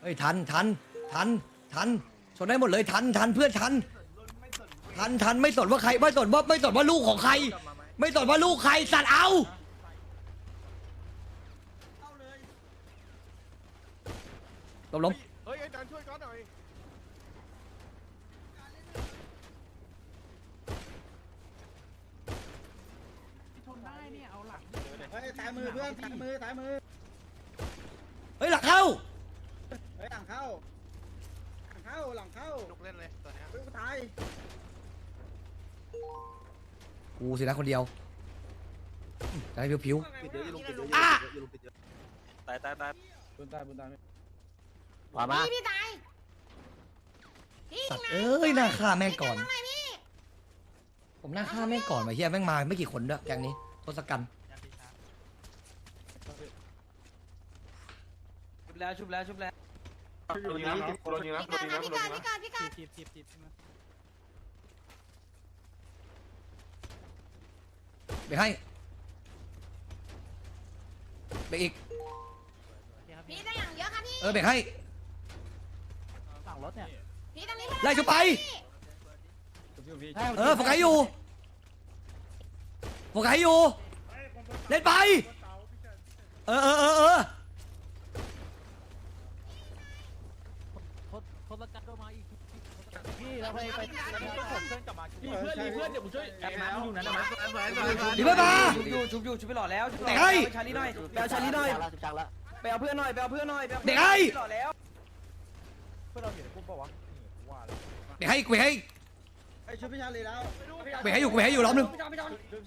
เฮ้ยทันทันทันทันชนได้หมดเลยทันทันเพื่อนทัน ทันทันไม่สนว่าใครไม่สนว่าไม่สนว่าลูกของใคร ไม่สนว่าลูกใครสัตว์เอาล้มล้มเฮ้ยอาจารย์ช่วยก้อนหน่อยเฮ้ยซ้ายมือเพื่อนซ้ายมือซ้ายมือเฮ้ยหลักเข้าเฮ้ยหลังเข้า หลังเข้า หลังเข้าลุกเล่นเลยตัวเนี้ยเฮ้ยกูตายกูสินะคนเดียวจะให้ผิวปิดเดี๋ยวอย่าลงปิดเดี๋ยวอะอย่าลงปิดเดี๋ยวตายตายตายบุญตายบุญตายๆมามา พี่พี่ตายพี่สัตว์ไหนเอ้ยน่าฆ่าแม่งก่อนทำไมพี่ผมน่าฆ่าแม่งก่อนมาเฮียแม่งมาไม่กี่คนด้วยแกงนี้ทศกัณฐ์ชุบแล้วชุบแล้วชุบแล้ว โดนยิงนะโดนยิงนะพี่โดกานรยิงมานะพี่โดนการยิงพี่นะการพี่การเบรกให้เบรกอีก พี่ได้อย่างเยอะค่ะพี่เออเบรกให้ ฝั่งรถเนี่ยพี่ตรงนี้ไล่ชุบไป เออโฟกัสอยู่โฟกัสอยู่ เล่นไป เออเออเออเออ ทศทศกัณฐ์ก็มาอีก พี่แล้วไปไปต้องขนเพื่อนกลับมาเพื่อนมีเพื่อนเดี๋ยวผมช่วยแอบน้ำอยู่นั้นนะมั้ยดีมากมาชุบอยู่ชุบอยู่ชุบไปหล่อแล้วชุบไปหล่อเด็กให้ไปชาลีหน่อยไปเอาชาลีหน่อยไปเอาเพื่อนหน่อยไปเอาเพื่อนหน่อยเด็กให้หล่อแล้วเพื่อนเราเห็นปุ๊บปะวะว่าเบรกให้เบรกให้ไอ้ชุบพี่ชาลีแล้วเบรกให้อยู่เบรกให้อยู่รอบนึงชุบพี่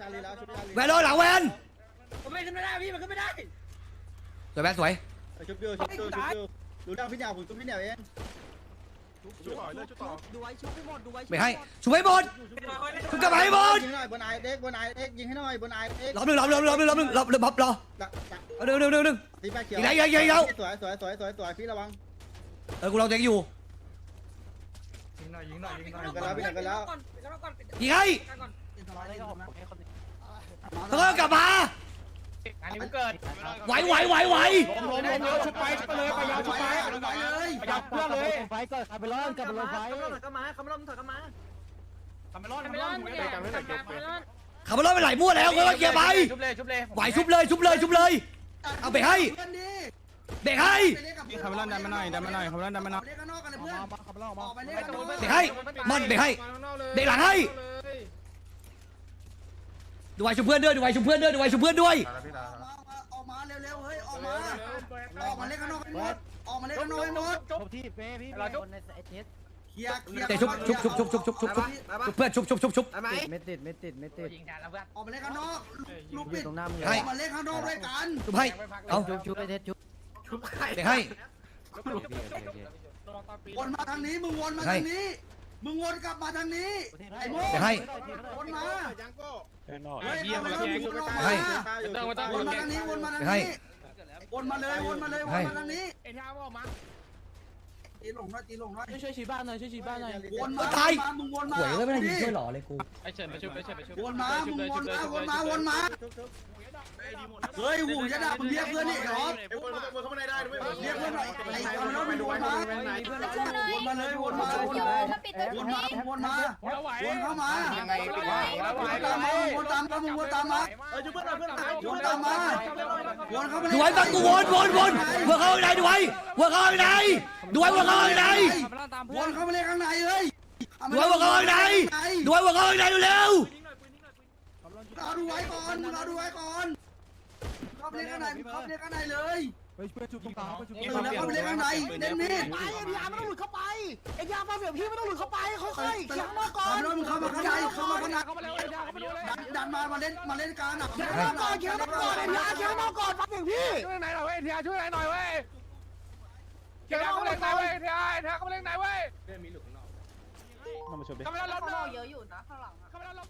ชาลีแล้วชุบชาลีแวนโดนหลังแวนมันไม่ขึ้นไม่ได้พี่มันขึ้นไม่ได้สวยแวนสวยชุบอยู่ชุบอยู่ชุบอยู่ดูดังพี่เหนียวผมชุบพี่เหนียวเอง ชุดต่อเลยชุดต่อดูไว้ชุบให้หมดดูไว้เบรกให้ช่วยหมดคุณกลับมาให้หมดยิงหน่อยบนไอเด็กบนไอเด็กยิงให้หน่อยบนไอเด็กรอบนึงรอบนึงรอบนึงรอบนึงรอบนึงรอบรอละละเอาเร็วเร็วเร็วเร็วตีแปะเขียวอีกแล้วอีกแล้วอีกแล้วสวยสวยสวยสวยสวยพี่ระวังเออกูรอเจ๊อยู่ยิงกันแล้วพี่ยิงกันแล้วยิงให้แล้วก็กลับมา อันนี้กูเกิดไหวไหวไหวไหวลงลงชุบไปชุปเลยไปยาวชุบไปไปเลยไปยาวเพื่อเลยไฟก่อขับไปร่อนขับไปร่อนไฟขับมาขับไปร่อมขับมาขับไปร่อมขับไปร่อนขับไปร่อนไปไหลมั่วแล้วก็เกียร์ไปชุบเลยชุบเลยไหวชุบเลยชุบเลยชุบเลยเอาไปให้เด็กให้ขับไปล้อมดันมาหน่อยดันมาหน่อยขับไปล้อมดันมาหน่อยเด็กให้มันเด็กให้เด็กหลังให้ ดูไว้ชุบเพื่อนด้วยดูไว้ชุบเพื่อนด้วยดูไว้ชุบเพื่อนด้วย ออกมาเร็วๆเฮ้ยออกมาออกมาเล่นกันนอกกันหมดออกมาเล่นกันนอกกันหมดจบที่เป้พี่เราจบในไอเทสเคลียร์เคลียร์เดี๋ยวชุบชุบชุบชุบชุบชุบชุบชุบชุบเพื่อนชุบชุบชุบชุบไม่ติดไม่ติดไม่ติดยิงแทนแล้วเพื่ออกมาเล่นกันนอกลูกปิดตรงหน้ามึงออกมาเล่นข้างนอกด้วยกันชุบให้เอาชุบชุบไอเทสชุบเบรกให้วนมาทางนี้มึงวนมาทางนี้ มึงวนกลับมาทางนี้ไอ้โม่เบรกให้ วนมายังก็เฮ้ยเอามาแล้วมึงวนให้มาวนมาทางนี้วนมาทางให้ นี้วนมาเลยวนมาเลยวนมาทางนี้เอ็นทีอาร์บอกมาตีหลงหน่อยตีหลงหน่อยช่วยชี้บ้านหน่อยช่วยชี้บ้านหน่อยวนมามึงวนมาหวยก็ไม่ได้ยิงช่วยหล่อเลยกู ไปเชิญไปชุบไปเชิญไปชุบวนมามึงวนมาวนมาวนมา เฮ้ยหูยะดามึงเรียกเพื่อนนี่เหรอไอ้คนเขาเข้าไม่ได้ด้วยเรียกเพื่อนหน่อยไอ้เอาแล้วมึงวนมาวนมาเลยวนมาวนมาถ้าปิดตัววนนี้มาวนมาเราไหววนเข้ามายังไงปิดว่าวนตามมาวนตามมามึงวนตามมาเออช่วยเพื่อนหน่อยเพื่อนหน่อยวนตามมาวนเข้ามาดูไว้ฟังกูวนวนวนวนเข้าไปไหนดูไว้วนเข้าไปไหนดูไว้วนเข้าไปไหนวนเข้ามาเลยข้างในเฮ้ยดูไว้วนเข้าไปไหนดูไว้วนเข้าไปไหนเร็ว รอดูไว้ก่อนรอดูไว้ก่อนเข้าไปเล่นข้างในเข้าไปเล่นข้างในเลยไปช่วยชุบตรงกลางไปชุบเออแล้วเข้าไปเล่นข้างในเล่นมีดไปไอ้พี่อาร์ไม่ต้องหลุดเข้าไปไอ้ยามาเสียพี่ไม่ต้องหลุดเข้าไปค่อยๆเขียงมาก่อนทำแล้วมึงเข้ามาข้างในเข้ามาข้างในเข้ามาแล้วเอ็นทีอาร์เข้ามาดูเลยดันดันมามาเล่นมาเล่นกลางอะเขียงมาก่อนเขียงมาก่อนไอ้ยาเขียงมาก่อนฟังเสียงพี่ช่วยไหนหน่อยเว้ยเอ็นทีอาร์ช่วยไหนหน่อยเว้ยเกียร์เข้ามาเล่นไหนเว้ยเอ็นทีอาร์เอ็นทีอาร์เข้ามาเล่นไหนเว้ยมาช่วยดิเข้ามาแล้วรถข้างนอกเยอะอยู่นะข้างหลังเข้ามาแล้วรถ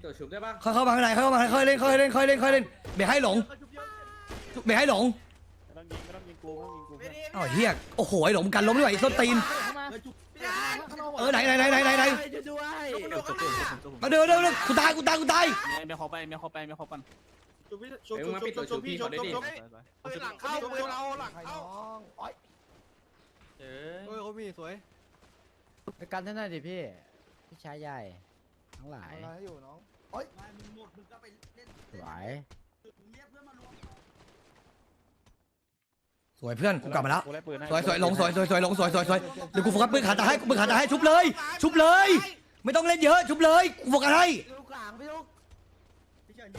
เข้าเข้ามาข้างในเข้ามาค่อยเล่นค่อยเล่นค่อยเล่นค่อยเล่นเบรกให้หลงเบรกให้หลงไม่ต้องยิงไม่ต้องยิงกูไม่ต้องยิงกูอ้าวเฮียโอ้โหไอ้หลงกันล้มด้วยไอ้ส้นตีนเออไหนไหนไหนไหนไหนไหนด้วยมาเดินเดินกูตายกูตายกูตายเมียเขาไปเมียเขาไปเมียเขาปันชุบพี่ชุบชุบชุบชุบพี่ชุบชุบชุบหลังเข้าปืนเราหลังเข้าเฮ้ยเขามีสวยไปกันท่านหน่อยดิพี่พี่ชายใหญ่ ทั้งหลายอะไรอยู่น้องไม่มึงหมดมึงก็ไปเล่นสวย มึงเรียกเพื่อนมารวม สวยเพื่อนกูกลับมาแล้ว กูได้ปืนให้สวยสวยลงสวยสวยสวยลงสวยสวยสวยเดี๋ยวกูโฟกัสปืนขาตาให้ปืนขาตาให้ชุบเลย ชุบเลย ไม่ต้องเล่นเยอะ ชุบเลยกูโฟกัสให้ ลูกหลังพี่ลูก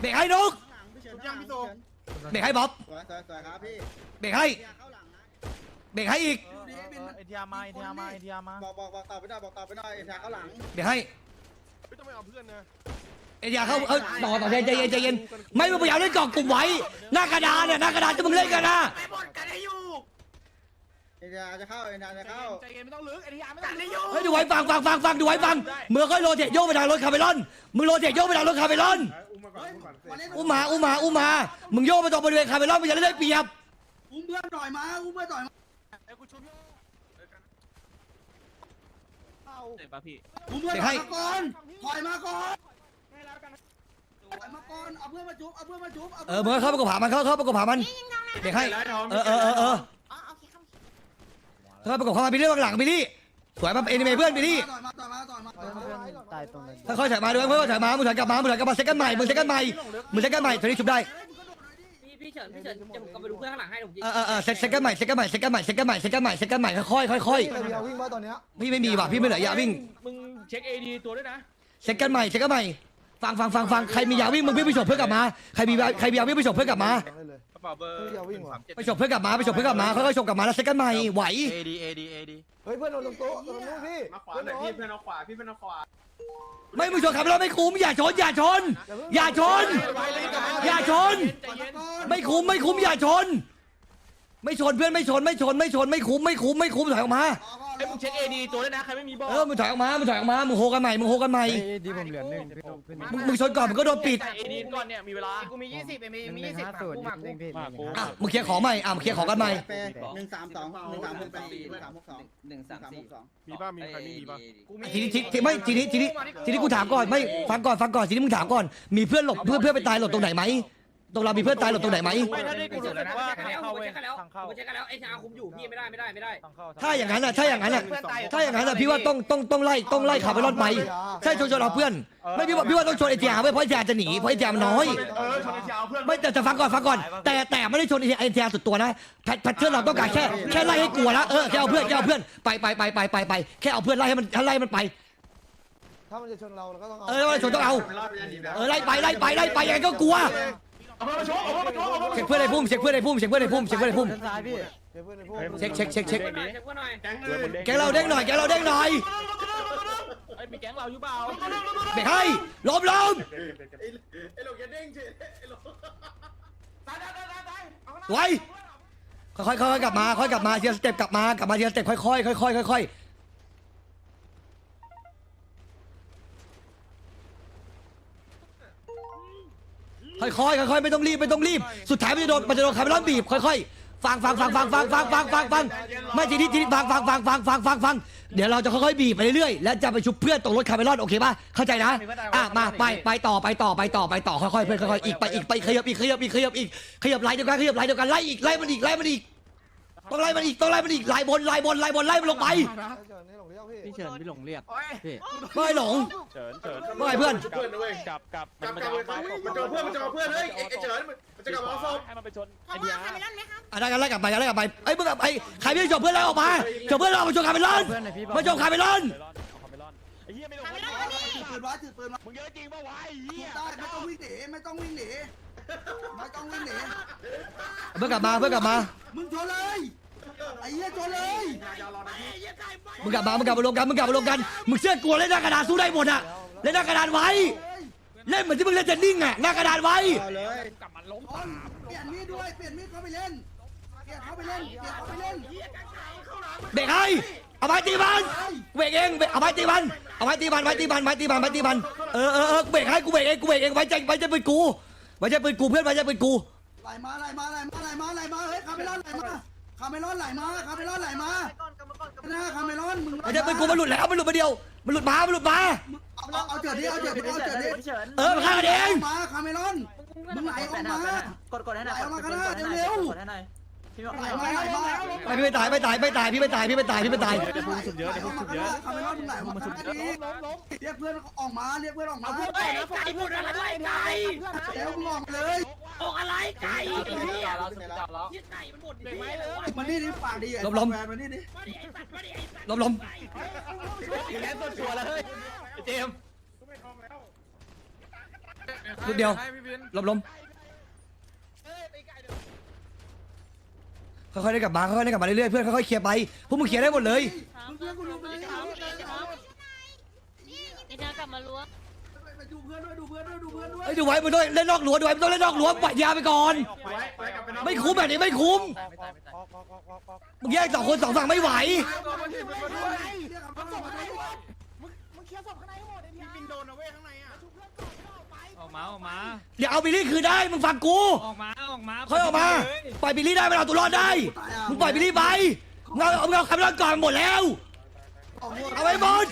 เบรกให้นกข้างหลังพี่เฉินข้างหลังพี่โตเบรกให้บ๊อบสวยสวยสวยครับพี่เบรกให้เบียร์เข้าหลังนะเบรกให้อีก ดูดิบินเอ็นทีอาร์มาเอ็นทีอาร์มาเอ็นทีอาร์มาบอกบอกบอกต่อไปหน่อยบอกต่อไปหน่อยเอ็นทาเข้าหลังเบรกให้ ไม่ต้องไปเอาเพื่อนนะเอ็นยาเข้าเออต่อต่อใจเย็นใจเย็นไม่มึงพยายามเล่นกล่องกลุ่มไว้ หน้ากระดานเนี่ยหน้ากระดานที่มึงเล่นกันนะเอ็นทาจะเข้าเอ็นทาจะเข้าใจเย็นไม่ต้องลึกไอ้ที่ยาไม่ต้องลึกเฮ้ยดูไว้ฟังฟังฟังฟังดูไว้ฟังมึงค่อยโรเทตโยกไปทางรถคาร์เมลอนมึงโรเทตโยกไปทางรถคาร์เมลอนเฮ้ยมาเล่นอุ้มมาอุ้มมาอุ้มมามึงโยกไปตรงบริเวณคาร์เมลอนมึงจะได้เปรียบอุ้มเพื่อนหน่อยมาอุ้มเพื่อนหน่อยมา เจ็บป่ะพี่อุ้มเพื่อนหน่อยมาก่อนถอยมาก่อนถอยมาก่อนเอาเพื่อนมาจุ๊บเอาเพื่อนมาจุ๊บเออมึงเข้าไปกบผามันเข้าเข้าไปกบผามันเด็กให้เออเออเออเอออ๋อโอเคครับเข้าไปกบเข้ามาบิลลี่ข้างหลังบิลลี่สวยมาเอนิเมเพื่อนบิลลี่ต่อยมาต่อยมาต่อยมาต่อยมาเพื่อนตายตรงนั้นค่อยๆถอยมาด้วยค่อยๆถอยมามึงถอยกลับมามึงถอยกลับมาเซกันใหม่มึงเซกันใหม่มึงเซกันใหม่ตัวนี้ชุบได้ พี่พี่เฉินพี่เฉินจะผมกลับไปดูเพื่อนข้างหลังให้ผมยิงเออเออเออเซตเซกันใหม่เซกันใหม่เซกันใหม่เซกันใหม่เซกันใหม่เซกันใหม่ค่อยๆค่อยๆค่อยเดียววิ่งมาตอนเนี้ยๆพี่ไม่มีว่ะพี่ไม่เหลือยาวิ่งมึงเช็คเอดีตัวด้วยนะเซกันใหม่เซกันใหม่ฟังฟังฟังฟังใครมียาวิ่งมึงวิ่งไปฉกเพื่อนกลับมาใครมีใครมียาวิ่งไปฉกเพื่อนกลับมา ได้เลยกระเป๋าเบอร์เดียววิ่งว่ะ ไปฉกเพื่อนกลับมาไปฉกเพื่อนกลับมาค่อยๆฉกกลับมาแล้วเซกันใหม่ไหวเอดีเอดีเอดีเฮ้ยเพื่อนโดนลงโต๊ะโดนลูกพี่มาขวาหน่อยพี่เพื่อนเอาขวาพี่เพื่อนเอาขวาไม่มึงชนขับรถไม่คุ้มอย่าชนอย่าชน อย่าชน อย่าชนถอยมาก่อนไม่คุ้มไม่คุ้มอย่าชน ไม่ชนเพื่อนไม่ชนไม่ชนไม่ชนไม่คุ้มไม่คุ้มไม่คุ้มถอยออกมาไอ้มึงเช็คเอดีตัวด้วยนะใครไม่มีบอกเออมึงถอยออกมามึงถอยออกมามึงโฮกันใหม่มึงโฮกันใหม่เอ้ยดีผมเหลือหนึ่งพี่พี่มึงมึงชนก่อนมึงก็โดนปิดเอดีก่อนเนี่ยมีเวลากูมียี่สิบมีหนึ่งมีหนึ่ยี่งสิบห้าศูนย์กูมาหนึ่งพี่หมานึ่งกูหนึ่งอะห้ามึงเคลียร์ของใหม่อะมึงเคลียร์ของกันใหม่แปดหนึ่งสามสองหนึ่งสามหกสองหนึ่งสามหกสองหนึ่งสามสี่สองมีป่ะมีใครไม่มีป่ะทีนี้ทีทีไม่ทีนี้ทีนี้ทีนี้กูถามก่อนไม่ฟังก่อนฟังก่อนทีนี้มึงถามก่อนมีเพื่อนหลบเพื่อนเพื่อนไปตายหลบตรงไหนไหม ตรงเรามีเพื่อนตายหลบตรงไหนไหม ไม่ถ้าได้กูรู้สึกว่าเช็คกันแล้วเข้าผมเว้ยเช็คกันแล้วทางเข้า ผมเช็คกันแล้วไอ้ชาคุมอยู่พี่ไม่ได้ไม่ได้ไม่ได้ ทางเข้าถ้าอย่างนั้นอะถ้าอย่างนั้นอะ ถ้าอย่างนั้นอะพี่ว่าต้องต้องต้องไล่ต้องไล่ขับไปรอดไปใช่ชนชนเอาเพื่อน ไม่พี่ว่าพี่ว่าต้องชนเอทีอาร์เว้ยเพราะเอทีอาร์จะหนีเพราะเอทีอาร์มันน้อย เออชนเช้าเพื่อนไม่แต่แต่ฟังก่อนฟังก่อน แต่แต่ไม่ได้ชนเอทีอาร์สุดตัวนะแพทแพทเทิร์นเราต้องการแค่แค่ไล่ให้กลัวแล้วเออแค่เอาเพื่อนแค่เอาเพื่อนไปไปไปไปไปไปแค่เอาเพื่อนไล่ให้มันไล่มันไป ถ้ามันจะชนเราเราก็ต้องเอาเออแล้วชนต้องเอา เออไล่ไปไล่ไปไล่ไปยังไงก็กลัว เอาเพื่อนมาชกเอาเพื่อนมาชกเอาเพื่อนเช็คเพื่อนในพุ่มเช็คเพื่อนในพุ่มเช็คเพื่อนในพุ่มเช็คเพื่อนในพุ่มซ้ายพี่เดี๋ยวเพื่อนในพวกเช็คเช็คเช็คเช็คแก๊งเลยวยมึงเราเด้งหน่อยแกงเราเด้งหน่อยไอ้มีแก๊งเราอยู่เปล่าเบรกให้ล้มล้มไอ้หลงอย่าเด้งเฉยไอ้หลงตายตายตายตายตายเอาไว้ค่อยๆค่อยๆกลับมาค่อยกลับมาเทีละสเต็ปกลับมากลับมาเทีละสเต็ปค่อยๆค่อยๆค่อยๆ ค่อยๆค่อยๆไม่ต้องรีบไม่ต้องรีบ สุดท้ายมันจะโดนมันจะโดนคาร์เมลอนบีบค่อยๆ ฟังฟังฟังฟังฟังฟังฟังฟังฟังไม่ทีนี้ทีนี้ฟังฟังฟังฟังฟังฟังฟังเดี๋ยวเราจะค่อยๆบีบไปเรื่อยๆแล้วจะไปชุบเพื่อนตรงรถคาร์เมลอนโอเคป่ะเข้าใจนะอะมาไปไปต่อไปต่อไปต่อไปต่อค่อยๆเพื่อนค่อยๆอีกไปอีกไปขยับอีกขยับอีกขยับอีกขยับไล่เดียวกันขยับไล่เดียวกันไล่อีกไล่มันอีกไล่มันอีก ต้องไล่มันอีกต้องไล่มันอีกไล่บนไล่บนไล่บนไล่มันลงไปเชิญนี่หลงเรียกพี่ พี่เฉินพี่หลงเรียกพี่ไม่หลง เฉินเฉินไม่เพื่อน เพื่อนนะเว้ยกลับกลับกลับกลับเลยมันเจอเพื่อนมันเจอเพื่อนเฮ้ยไอ้ไอ้เฉินมันจะกลับมาเอาศพให้มันไปชนขอไอ้ว่าเดียคาเมลอนไหมครับอะได้กันไล่กลับไปกันไล่กลับไปไอ้ยมึงกับไอ้ใครไม่ได้จบเพื่อนไล่ออกมาจบเพื่อนเรามาชนคาร์เมลอนเพื่อนหน่อยพี่บอกมาชนคาร์เมลอนเมลอนเอาคาเมลอนไอ้เหี้ยไม่ลงคาเมไม่ลลอนงมานี่ถือปืนไว้ถือปืนไว้มึงเยอะจริงปะวะไอ้เหี้ยได้ไม่ต้องวิ่งหนีไม่ต้องวิ่งหนีไม่ต้องวิ่งหนีเพื่อนกลับมาเพื่อนกลับมามึงชนเลย ไอ้เหี้ยชนเลยมึงกลับมามึงกลับมารวมกันมึงกลับมารวมกันมึงเชื่อกลัวเล่นหน้ากระดานสู้ได้หมดอะเล่นหน้ากระดานไว้เล่นเหมือนที่มึงเล่นเจนนิ่งอะหน้ากระดานไว้เอาเลยกลับมาล้มชนเปลี่ยนมีดด้วยเปลี่ยนมีดเข้าไปเล่นเปลี่ยนเข้าไปเล่นเปลี่ยนเข้าไปเล่นเบรกให้เอาไม้ตีมันเบรกเองเบรกเอาไม้ตีมันเอาไม้ตีมันไม้ตีมันไม้ตีมันไม้ตีมันเออเออเออกูเบรกให้กูเบรกเองกูเบรกเองไว้ใจไว้ใจปืนกูไว้ใจปืนกูเพื่อนไว้ใจปืนกูไหลมาไหลมาไหลมาไหลมาไหลมาเฮ้ยคาเมลอนไหลมาคาเมลอนไหลมาคาเมลอนไหลมาหน้าคาเมลอนมึงไว้ใจปืนกูมันหลุดแล้วมันหลุดมาเดียวมันหลุดมา มันหลุดมาเอาเอาเจิดดิเอาเจิดดิเอาเจิดดิเออมันฆ่ากันเองมาคาเมลอนมึงมึงไหลออกมากดกดให้หน่อยไหลออกมาข้างหน้าเร็วกดให้หน่อยพี่บอกไหลมาไหลมาไม่พี่ไม่ตายไม่ตายไม่ตายพี่ไม่ตายพี่ไม่ตายพี่ไม่ตายเดี๋ยวพุ่งสุดเยอะเดี๋ยวพุ่งสุดเยอะคาเมรอนมึงไหลออกมาข้างหน้าดิเรียกเพื่อนออกมาเรียกเพื่อนออกมาไก่พูดอะไรไก่เดี๋ยวมึงออกมาเลย ออกอะไรไก่เนี่ยไก่มันหมดเลยมานี่ดิปากดีแวนมานี่ดิล้มล้มแกนตัวชัวร์เลยเจมลูกเดียวให้พี่บินล้มล้มค่อยๆได้กลับมาค่อยๆได้กลับมาเรื่อยๆเพื่อนค่อยๆเคลียร์ไปพวกมึงเคลียร์ได้หมดเลยเพื่อนกูดูไปดิไอ้เธอกลับมาล้วง ไปดูเพื่อนด้วยดูเพื่อนด้วยดูเพื่อนด้วยไอ้ยดูไว้มึงต้องเล่นนอกหลวดูไว้มึงต้องเล่นนอกหลวปล่อยยาไปก่อน ไม่คุ้มแบบนี้ไม่คุ้มมึงแยกสองคนสองฝั่งไม่ไหวตัวมันถีบมันด้วยเรียกเขาออกมาด้วยออกมาออกมาเดี๋ยวเอาบิลลี่คืนได้มึงฟังกู ออกมาออกมาค่อยออกมาปล่อยบิลลี่ได้มันเอาตัวรอดได้มึงปล่อยบิลลี่ไปมึงเอาเอามึงเอาคำรอดก่อนหมดแล้ว เอาไว้หมด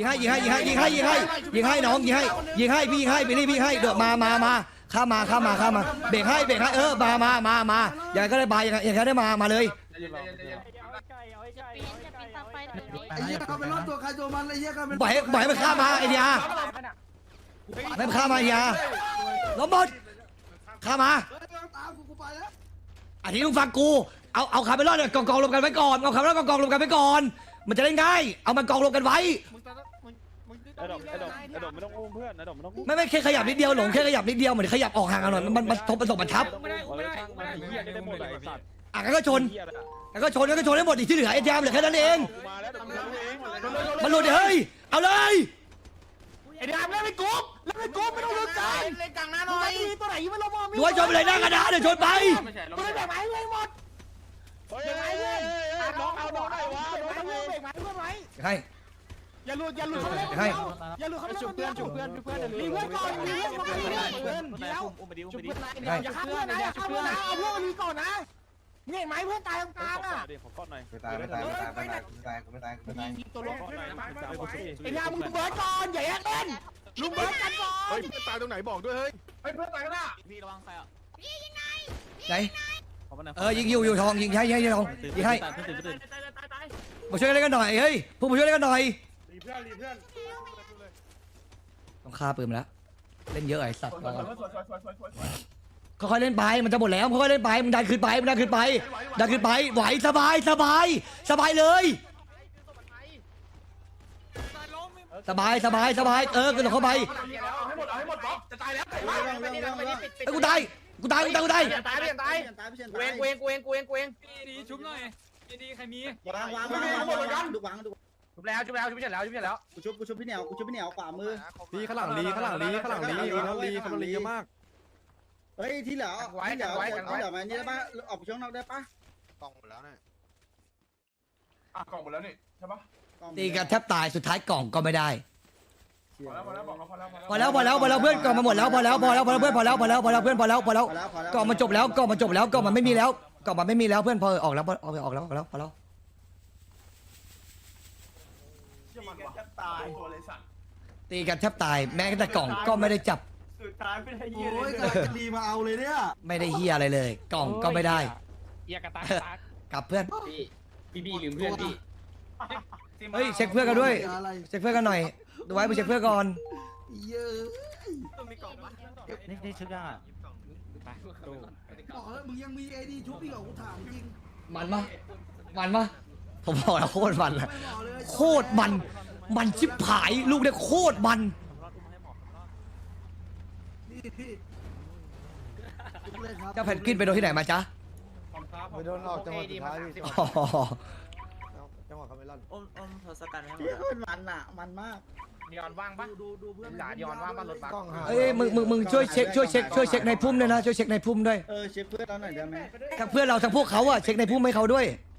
ยิงให้ยิงให้ยิงให้ยิงให้ยิงให้ยิงให้น้องยิงให้ยิงให้พี่ยิงให้บิลลี่พี่ให้เดี๋ยวมามามาข้ามาข้ามาข้ามาเบรกให้เบรกให้เออมามามามาอย่างก็ได้บายอย่างอย่างก็ได้มามาเลยไปเดี๋ยวนี้ไอ้เหี้ยเขาเป็นรอดตัวใครตัวมันไอ้เหี้ยเขาเป็นปล่อยบ่อยมันข้ามาไอเดียให้มันข้ามาไอเดียล้มหมดข้ามาอันนี้ลุงฟังกูเอาเอาคาร์เมลอนเนี่ยกองกองรวมกันไว้ก่อนเอาคาร์เมลอนกองกองรวมกันไว้ก่อน มันจะได้ง่ายเอามันกองรวมกันไว้ อ้ดอกไอ้ดอกไอ้ดอกไม่ต้องอุ้มเพื่อนไอ้ดอกไม่ต้องอุ้มไม่ไม่แค่ขยับนิดเดียวหลงแค่ขยับนิดเดียวเหมือนขยับออกห่างกันหน่อยมันมันทบมันส่งมันทับไม่ได้ไม่ได้ไม่ได้เหี้ยได้หมดเลยไอ้สัตว์อะงั้นก็ชนงั้นก็ชนงั้นก็ชนให้หมดอีกที่เหลือไอ้แจมเหลือแค่นั้นเองมาแล้วเดี๋ยวกูเองมันหลุดเดี๋ยวเฮ้ยเอาเลยไอ้ดามเล่นไปกรุ๊ปเล่นไปกรุ๊ปไม่ต้องเลือกกันเล่นกลางหน้าหน่อยตัวไหนยิงไม่ลงมอมีดูให้ชนไปเลยหน้ากระดานเดี๋ยวชนไปตัวไหนแบ่งไม้เลยหมดเฮ้ยน้องเอาน้องไหนวะน้องแบ่งไหนไม้แบ่งไม้เพื่อนไว้ให้ อย่าหลุดอย่าหลุดเขาเล่นให้อย่าหลุดเขาเล่นเพื่อนจุเพื่อนจุเพื่อนรีเพื่อนก่อนรีเพื่อนก่อนรีเพื่อนแล้วจุเพื่อนนะอย่าฆ่าเพื่อนนะอย่าฆ่าเพื่อนนะเอาเพื่อนมารีก่อนนะมึงเห็นไหมเพื่อนตายตรงกลางอะเดี๋ยวขอก้อนหน่อยไม่ตายไม่ตายไม่ตายไม่ตายไม่ตายไม่ตายไม่ตายตัวลงก้อนหน่อยไอ้พวกนี้ไอ้ยามึงเบิร์ดก่อนอย่าแยกเล่นลุงเบิร์ดกันก่อนเฮ้ยตายตรงไหนบอกด้วยเฮ้ยเฮ้ยเพื่อนตายกันอะไหนเออยิงอยู่อยู่ทองยิงให้ยิงให้ทองยิงให้มาช่วยกันเล่นกันหน่อยเฮ้ยพวกมาช่วยเล่นกันหน่อยรี เพื่อนรีเพื่อนต้องฆ่าปืนมาแล้วเล่นเยอะไอ้สัตว์สวยสวยสวยสวยสวยสวยค่อยๆเล่นไปมันจะหมดแล้วค่อยๆเล่นไปมึงดันขึ้นไปมึงดันขึ้นไปดันขึ้นไปไหวสบายสบายสบายเลยสบายสบายสบายเออกระโดดเข้าไปเอาให้หมดเอาให้หมดบอกจะตายแล้วไปนี่ไปนี่ปิดปิดไอ้ยกูตายกูตายกูตายกูตายตายเปลี่ยนตายตายไม่ใช่เวงเวงเวงเวงเวงดีชุบหน่อยดีใครมีวางวางวางวางดูวางดู ชุบแล้วชุบแล้วชุบเสร็จแล้วชุบเสร็จแล้วกูชุบกูชุบพี่เหนียวกูชุบพี่เหนียวขวามือ ลีข้างหลังลีข้างหลังลีข้างหลังลีข้างหลังลีข้างหลังลีเยอะมากเฮ้ยที่เหลือที่เหลือที่เหลือมานี่ได้ปะออกไปช่องนอกได้ปะกล่องหมดแล้วเนี่ยอะกล่องหมดแล้วนี่ใช่ปะตีกันแทบตายสุดท้ายกล่องก็ไม่ได้พอแล้วพอแล้วบอกเราพอแล้วพอแล้วพอแล้วพอแล้วเพื่อนกล่องมาหมดแล้วพอแล้วพอแล้วพอแล้วเพื่อนพอแล้วพอแล้วพอแล้วเพื่อนพอแล้วพอแล้วพอแล้วพอแล้วกล่องมันจบแล้วกล่องมันจบแล้วกล่องมันไม่มีแล้วกล่องมันไม่มีแล้วเพื่อนพอออกแล้วพอออกออกแล้วออกแล้วพอแล้ว จะมันวะ ตายตัวเลยสัตว์ตีกันแทบตายแม้แต่กล่องก็ไม่ได้จับสุดท้ายไม่ได้ยิโอ้ยกำลังจะดีมาเอาเลยเนี่ยไม่ได้เฮียอะไรเลย กล่องก็ไม่ได้เอียกระตากกลับเพื่อน พี่พี่พี่ลืมเพื่อนพี่เฮ้ยเช็คเพื่อนกันด้วย อะไรเช็คเพื่อนกันหน่อยดูไว้ไปเช็คเพื่อนก่อนเยอะนี่นี่ชุบยังอะบอกแล้วมึงยังมีไอ้ดีชุบอีกเหรอกูถามจริงมันปะมันปะผมบอกแล้วโคตรมันอะไม่บอกเลยโคตรมัน มันชิบหายลูกเนี่ยโคตรมันนี่พี่ชุบเลยครับเจ้าแพนกวินไปโดนที่ไหนมาจ๊ะไปโดนออกจังหวะสุดท้ายอ๋อจังหวะคาเมลอนอมอมทศกัณฐ์ให้หมเฮ้ยดมันมันอะ มันมากดิออนว่างปะดูดูดูเพื่อนด่าดิออนว่างปะรถบัสกล้องหายเอ้ยมึงมึงมึงช่วยเช็คช่วยเช็คช่วยเช็คในพุ่มด้วยนะช่วยเช็คในพุ่มด้วยเออเช็คเพื่อนเราหน่อยได้ไหมทั้งเพื่อนเราทั้งพวกเขาอะเช็คในพุ่มให้เขาด้วยเ